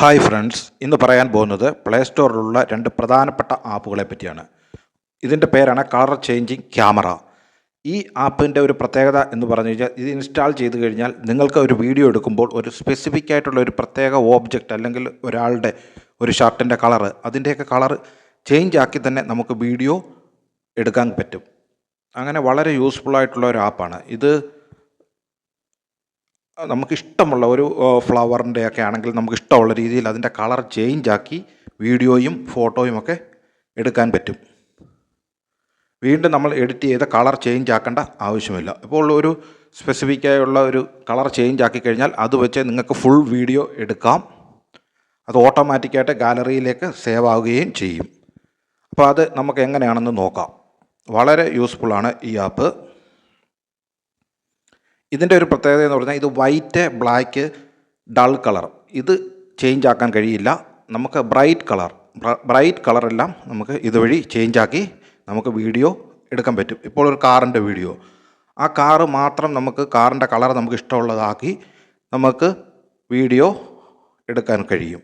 Hi friends ഇന്ന് പറയാൻ പോകുന്നത് പ്ലേ സ്റ്റോറിലുള്ള രണ്ട് പ്രധാനപ്പെട്ട ആപ്പുകളെ പറ്റിയാണ്. ഇതിന്റെ പേരാണ് കളർ ചേഞ്ചിങ് ക്യാമറ ഈ ആപ്പിന്റെ ഒരു പ്രത്യേകത എന്ന് പറഞ്ഞു കഴിഞ്ഞാൽ ഇത് ഇൻസ്റ്റാൾ ചെയ്ത് കഴിഞ്ഞാൽ നിങ്ങൾക്ക് ഒരു വീഡിയോ എടുക്കുമ്പോൾ ഒരു സ്പെസിഫിക് ആയിട്ടുള്ള ഒരു പ്രത്യേക ഓബ്ജക്റ്റ് അല്ലെങ്കിൽ ഒരാളുടെ ഒരു ഷർട്ടിന്റെ കളറ് അതിന്റെയൊക്കെ കളർ ചേഞ്ച് ആക്കി തന്നെ നമുക്ക് വീഡിയോ എടുക്കാൻ പറ്റും. അങ്ങനെ വളരെ യൂസ്ഫുൾ ആയിട്ടുള്ള ഒരു ആപ്പാണ്. ഇത് നമുക്കിഷ്ടമുള്ള ഒരു ഫ്ലവറിന്റെ ഒക്കെ ആണെങ്കിൽ നമുക്ക് ഇഷ്ടമുള്ള രീതിയിൽ അതിന്റെ കളർ ചേഞ്ച് ആക്കി വീഡിയോയും ഫോട്ടോയും ഒക്കെ എടുക്കാൻ പറ്റും. വീണ്ടും നമ്മൾ എഡിറ്റ് ചെയ്ത കളർ ചേഞ്ച് ആക്കേണ്ട ആവശ്യമില്ല. ഇപ്പോൾ ഒരു സ്പെസിഫിക്കായുള്ള ഒരു കളർ ചേഞ്ച് ആക്കി കഴിഞ്ഞാൽ അത് വെച്ച് നിങ്ങൾക്ക് ഫുൾ വീഡിയോ എടുക്കാം. അത് ഓട്ടോമാറ്റിക്കായിട്ട് ഗാലറിയിലേക്ക് സേവ് ആവുകയും ചെയ്യും. അപ്പോൾ അത് നമുക്ക് എങ്ങനെയാണെന്ന് നോക്കാം. വളരെ യൂസ്ഫുള്ളാണ് ഈ ആപ്പ് ഇതിന്റെ ഒരു പ്രത്യേകത എന്ന് പറഞ്ഞാൽ ഇത് വൈറ്റ് ബ്ലാക്ക് ഡൾ കളർ. ഇത് ചേഞ്ച് ആക്കാൻ കഴിയില്ല. നമുക്ക് ബ്രൈറ്റ് കളർ ബ്രൈറ്റ് കളറെല്ലാം നമുക്ക് ഇതുവഴി ചേഞ്ച് ആക്കി നമുക്ക് വീഡിയോ എടുക്കാൻ പറ്റും. ഇപ്പോൾ ഒരു കാറിന്റെ വീഡിയോ. ആ കാറ് മാത്രം നമുക്ക് കാറിന്റെ കളർ നമുക്ക് ഇഷ്ടമുള്ളതാക്കി നമുക്ക് വീഡിയോ എടുക്കാൻ കഴിയും.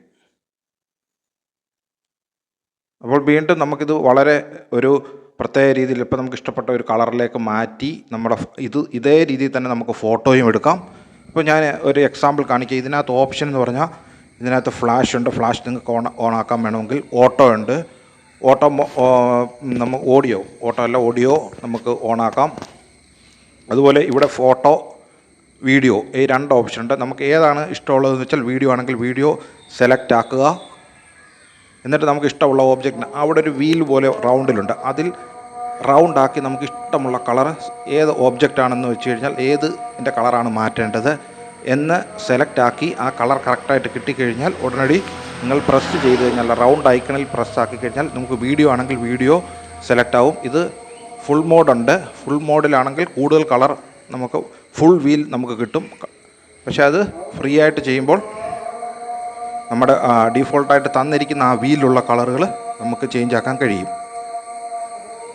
അപ്പോൾ വീണ്ടും നമുക്കിത് വളരെ ഒരു പ്രത്യേക രീതിയിൽ ഇപ്പോൾ നമുക്ക് ഇഷ്ടപ്പെട്ട ഒരു കളറിലേക്ക് മാറ്റി നമ്മുടെ ഇത് ഇതേ രീതിയിൽ തന്നെ നമുക്ക് ഫോട്ടോയും എടുക്കാം. ഇപ്പോൾ ഞാൻ ഒരു എക്സാമ്പിൾ കാണിക്കുക ഇതിനകത്ത് ഓപ്ഷൻ എന്ന് പറഞ്ഞാൽ ഇതിനകത്ത് ഫ്ലാഷ് ഉണ്ട്. ഫ്ലാഷ് നിങ്ങൾക്ക് ഓൺ ഓൺ ആക്കാൻ വേണമെങ്കിൽ ഓട്ടോ ഉണ്ട്. ഓട്ടോ നമുക്ക് ഓഡിയോ ഓട്ടോ അല്ല ഓഡിയോ നമുക്ക് ഓണാക്കാം. അതുപോലെ ഇവിടെ ഫോട്ടോ വീഡിയോ ഈ രണ്ട് ഓപ്ഷൻ ഉണ്ട്. നമുക്ക് ഏതാണ് ഇഷ്ടമുള്ളതെന്ന് വെച്ചാൽ വീഡിയോ ആണെങ്കിൽ വീഡിയോ സെലക്ട് ആക്കുക. എന്നിട്ട് നമുക്ക് ഇഷ്ടമുള്ള ഓബ്ജക്റ്റിന് അവിടെ ഒരു വീൽ പോലെ റൗണ്ടിലുണ്ട് അതിൽ റൗണ്ടാക്കി നമുക്ക് ഇഷ്ടമുള്ള കളർ ഏത് ഓബ്ജക്റ്റ് ആണെന്ന് വെച്ച് കഴിഞ്ഞാൽ ഏത് എന്റെ കളറാണ് മാറ്റേണ്ടത് എന്ന് സെലക്ട് ആക്കി ആ കളർ കറക്റ്റായിട്ട് കിട്ടിക്കഴിഞ്ഞാൽ ഉടനടി നിങ്ങൾ പ്രസ് ചെയ്ത് കഴിഞ്ഞാൽ റൗണ്ട് ഐക്കണിൽ പ്രസ് ആക്കി കഴിഞ്ഞാൽ നമുക്ക് വീഡിയോ ആണെങ്കിൽ വീഡിയോ സെലക്ട് ആവും. ഇത് ഫുൾ മോഡുണ്ട് ഫുൾ മോഡിലാണെങ്കിൽ കൂടുതൽ കളർ നമുക്ക് ഫുൾ വീൽ നമുക്ക് കിട്ടും. പക്ഷേ അത് ഫ്രീ ആയിട്ട് ചെയ്യുമ്പോൾ നമ്മുടെ ഡീഫോൾട്ടായിട്ട് തന്നിരിക്കുന്ന ആ വീലുള്ള കളറുകൾ നമുക്ക് ചേഞ്ച് ആക്കാൻ കഴിയും.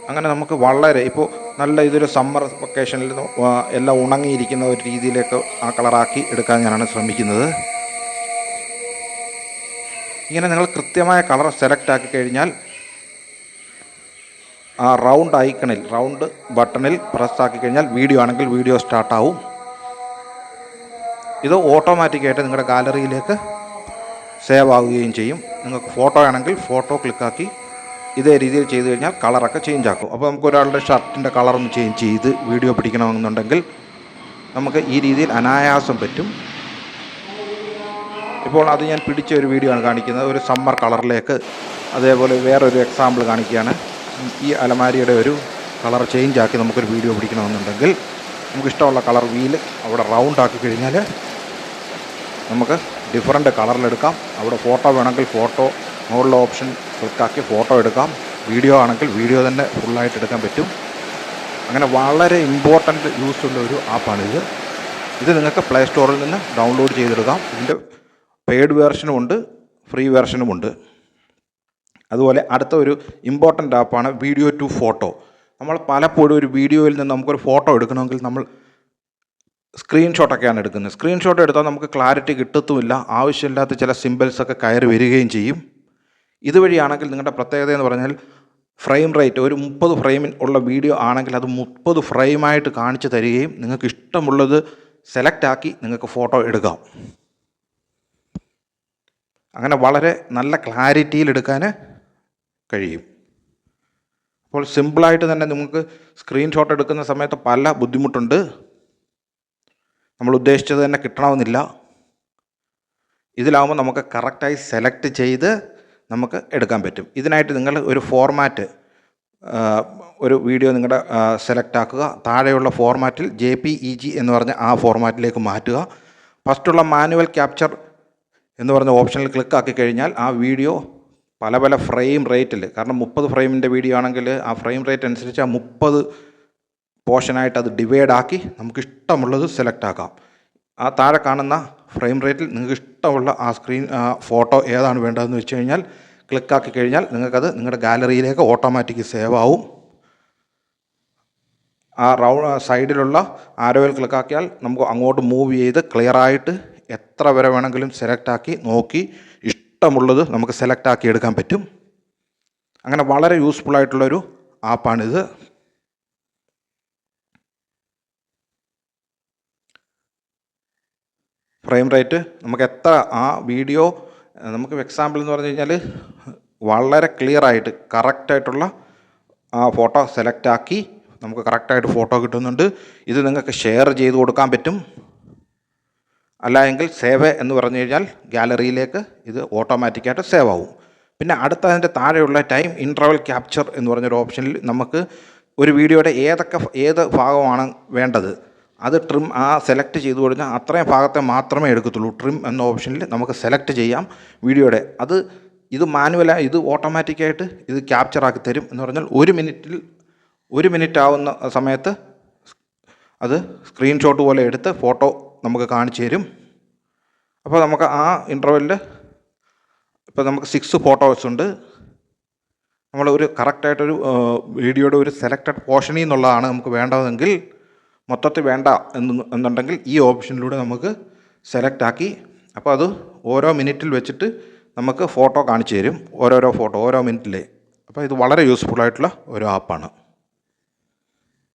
അങ്ങനെ നമുക്ക് വളരെ ഇപ്പോൾ നല്ല ഇതൊരു സമ്മർ വെക്കേഷനിൽ എല്ലാം ഉണങ്ങിയിരിക്കുന്ന ഒരു രീതിയിലേക്ക് ആ കളറാക്കി എടുക്കാൻ ഞാനാണ് ശ്രമിക്കുന്നത്. ഇങ്ങനെ നിങ്ങൾ കൃത്യമായ കളർ സെലക്ട് ആക്കി കഴിഞ്ഞാൽ ആ റൗണ്ട് ഐക്കണിൽ റൗണ്ട് ബട്ടണിൽ പ്രസ് ആക്കി കഴിഞ്ഞാൽ വീഡിയോ ആണെങ്കിൽ വീഡിയോ സ്റ്റാർട്ടാവും ഇത് ഓട്ടോമാറ്റിക്കായിട്ട് നിങ്ങളുടെ ഗാലറിയിലേക്ക് സേവ് ആവുകയും ചെയ്യും. നിങ്ങൾക്ക് ഫോട്ടോ ആണെങ്കിൽ ഫോട്ടോ ക്ലിക്കാക്കി ഇതേ രീതിയിൽ ചെയ്തു കഴിഞ്ഞാൽ കളറൊക്കെ ചേഞ്ച് ആക്കും. അപ്പോൾ നമുക്ക് ഒരാളുടെ ഷർട്ടിന്റെ കളറൊന്ന് ചേഞ്ച് ചെയ്ത് വീഡിയോ പിടിക്കണമെന്നുണ്ടെങ്കിൽ നമുക്ക് ഈ രീതിയിൽ അനായാസം പറ്റും. ഇപ്പോൾ അത് ഞാൻ പിടിച്ച ഒരു വീഡിയോ ആണ് കാണിക്കുന്നത്. ഒരു സമ്മർ കളറിലേക്ക് അതേപോലെ വേറൊരു എക്സാമ്പിൾ കാണിക്കുകയാണ്. ഈ അലമാരിയുടെ ഒരു കളർ ചേഞ്ച് ആക്കി നമുക്കൊരു വീഡിയോ പിടിക്കണമെന്നുണ്ടെങ്കിൽ നമുക്കിഷ്ടമുള്ള കളർ വീൽ അവിടെ റൗണ്ട് ആക്കി കഴിഞ്ഞാൽ നമുക്ക് ഡിഫറന്റ് കളറിലെടുക്കാം അവിടെ ഫോട്ടോ വേണമെങ്കിൽ ഫോട്ടോ മുകളിലെ ഓപ്ഷൻ ക്ലിക്കാക്കി ഫോട്ടോ എടുക്കാം. വീഡിയോ ആണെങ്കിൽ വീഡിയോ തന്നെ ഫുള്ളായിട്ട് എടുക്കാൻ പറ്റും. അങ്ങനെ വളരെ ഇമ്പോർട്ടന്റ് യൂസ് ഉള്ള ഒരു ആപ്പാണിത് ഇത് നിങ്ങൾക്ക് പ്ലേ സ്റ്റോറിൽ നിന്ന് ഡൗൺലോഡ് ചെയ്തെടുക്കാം. ഇതിന്റെ പെയ്ഡ് വേർഷനും ഉണ്ട് ഫ്രീ വേർഷനും ഉണ്ട്. അതുപോലെ അടുത്ത ഒരു ഇമ്പോർട്ടന്റ് ആപ്പാണ് വീഡിയോ ടു ഫോട്ടോ നമ്മൾ പലപ്പോഴും ഒരു വീഡിയോയിൽ നിന്ന് നമുക്കൊരു ഫോട്ടോ എടുക്കണമെങ്കിൽ നമ്മൾ സ്ക്രീൻഷോട്ടൊക്കെയാണ് എടുക്കുന്നത്. സ്ക്രീൻഷോട്ട് എടുത്താൽ നമുക്ക് ക്ലാരിറ്റി കിട്ടത്തുമില്ല. ആവശ്യമില്ലാത്ത ചില സിമ്പിൾസൊക്കെ കയറി വരികയും ചെയ്യും. ഇതുവഴിയാണെങ്കിൽ നിങ്ങളുടെ പ്രത്യേകത എന്ന് പറഞ്ഞാൽ ഫ്രെയിം റേറ്റ് ഒരു മുപ്പത് ഫ്രെയിമിൽ ഉള്ള വീഡിയോ ആണെങ്കിൽ അത് മുപ്പത് ഫ്രെയിമായിട്ട് കാണിച്ചു തരികയും നിങ്ങൾക്ക് ഇഷ്ടമുള്ളത് സെലക്ട് ആക്കി നിങ്ങൾക്ക് ഫോട്ടോ എടുക്കാം. അങ്ങനെ വളരെ നല്ല ക്ലാരിറ്റിയിൽ എടുക്കാൻ കഴിയും. അപ്പോൾ സിമ്പിളായിട്ട് തന്നെ നിങ്ങൾക്ക് സ്ക്രീൻഷോട്ട് എടുക്കുന്ന സമയത്ത് പല ബുദ്ധിമുട്ടുണ്ട്. നമ്മൾ ഉദ്ദേശിച്ചത് തന്നെ കിട്ടണമെന്നില്ല. ഇതിലാവുമ്പോൾ നമുക്ക് കറക്റ്റായി സെലക്ട് ചെയ്ത് നമുക്ക് എടുക്കാൻ പറ്റും. ഇതിനായിട്ട് നിങ്ങൾ ഒരു ഫോർമാറ്റ് ഒരു വീഡിയോ നിങ്ങളുടെ സെലക്ട് ആക്കുക. താഴെയുള്ള ഫോർമാറ്റിൽ ജെ പി ഇ ജി എന്ന് പറഞ്ഞ ആ ഫോർമാറ്റിലേക്ക് മാറ്റുക. ഫസ്റ്റുള്ള മാനുവൽ ക്യാപ്ചർ എന്ന് പറഞ്ഞ ഓപ്ഷനിൽ ക്ലിക്ക് ആക്കി കഴിഞ്ഞാൽ ആ വീഡിയോ പല പല ഫ്രെയിം റേറ്റിൽ കാരണം മുപ്പത് ഫ്രെയിമിന്റെ വീഡിയോ ആണെങ്കിൽ ആ ഫ്രെയിം റേറ്റ് അനുസരിച്ച് ആ മുപ്പത് പോർഷനായിട്ട് അത് ഡിവൈഡ് ആക്കി നമുക്ക് ഇഷ്ടമുള്ളത് സെലക്ട് ആക്കാം. ആ താഴെ കാണുന്ന ഫ്രെയിം റേറ്റിൽ നിങ്ങൾക്ക് ഇഷ്ടമുള്ള ആ സ്ക്രീൻ ഫോട്ടോ ഏതാണ് വേണ്ടതെന്ന് വെച്ച് കഴിഞ്ഞാൽ ക്ലിക്കാക്കി കഴിഞ്ഞാൽ നിങ്ങൾക്കത് നിങ്ങളുടെ ഗാലറിയിലേക്ക് ഓട്ടോമാറ്റിക് സേവ് ആവും. ആ റൗ സൈഡിലുള്ള ആരോയിൽ ക്ലിക്കാക്കിയാൽ നമുക്ക് അങ്ങോട്ട് മൂവ് ചെയ്ത് ക്ലിയറായിട്ട് എത്ര വരെ വേണമെങ്കിലും സെലക്ട് ആക്കി നോക്കി ഇഷ്ടമുള്ളത് നമുക്ക് സെലക്ട് ആക്കി എടുക്കാൻ പറ്റും. അങ്ങനെ വളരെ യൂസ്ഫുൾ ആയിട്ടുള്ളൊരു ആപ്പാണിത് ഫ്രെയിം റേറ്റ് നമുക്ക് എത്ര? ആ വീഡിയോ നമുക്ക് എക്സാമ്പിൾ എന്ന് പറഞ്ഞു കഴിഞ്ഞാൽ വളരെ ക്ലിയർ ആയിട്ട് കറക്റ്റായിട്ടുള്ള ആ ഫോട്ടോ സെലക്ട് ആക്കി നമുക്ക് കറക്റ്റായിട്ട് ഫോട്ടോ കിട്ടുന്നുണ്ട്. ഇത് നിങ്ങൾക്ക് ഷെയർ ചെയ്ത് കൊടുക്കാൻ പറ്റും. അല്ല എങ്കിൽ സേവ് എന്ന് പറഞ്ഞു കഴിഞ്ഞാൽ ഗാലറിയിലേക്ക് ഇത് ഓട്ടോമാറ്റിക്കായിട്ട് സേവ് ആവും. പിന്നെ അടുത്ത അതിന്റെ താഴെയുള്ള ടൈം ഇൻട്രവൽ ക്യാപ്ചർ എന്ന് പറഞ്ഞൊരു ഓപ്ഷനിൽ നമുക്ക് ഒരു വീഡിയോയുടെ ഏതൊക്കെ ഏത് ഭാഗമാണ് വേണ്ടത്? അത് ട്രിം ആ സെലക്ട് ചെയ്ത് കഴിഞ്ഞാൽ അത്രയും ഭാഗത്തെ മാത്രമേ എടുക്കത്തുള്ളൂ. ട്രിം എന്ന ഓപ്ഷനിൽ നമുക്ക് സെലക്ട് ചെയ്യാം വീഡിയോയുടെ. അത് ഇത് മാനുവലായി ഇത് ഓട്ടോമാറ്റിക്കായിട്ട് ഇത് ക്യാപ്ചർ ആക്കി തരും എന്ന് പറഞ്ഞാൽ ഒരു മിനിറ്റിൽ ഒരു മിനിറ്റ് ആവുന്ന സമയത്ത് അത് സ്ക്രീൻഷോട്ട് പോലെ എടുത്ത് ഫോട്ടോ നമുക്ക് കാണിച്ചു തരും. അപ്പോൾ നമുക്ക് ആ ഇന്റർവെല്ലിൽ ഇപ്പോൾ നമുക്ക് സിക്സ് ഫോട്ടോസ് ഉണ്ട്. നമ്മൾ ഒരു കറക്റ്റായിട്ടൊരു വീഡിയോയുടെ ഒരു സെലക്റ്റഡ് പോർഷനിൽ നിന്നുള്ളതാണ് നമുക്ക് വേണ്ടതെങ്കിൽ മൊത്തത്തിൽ വേണ്ട എന്ന് എന്നുണ്ടെങ്കിൽ ഈ ഓപ്ഷനിലൂടെ നമുക്ക് സെലക്ട് ആക്കി. അപ്പോൾ അത് ഓരോ മിനിറ്റിൽ വെച്ചിട്ട് നമുക്ക് ഫോട്ടോ കാണിച്ചു തരും. ഓരോരോ ഫോട്ടോ ഓരോ മിനിറ്റിലെ. അപ്പോൾ ഇത് വളരെ യൂസ്ഫുൾ ആയിട്ടുള്ള ഒരു ആപ്പാണ്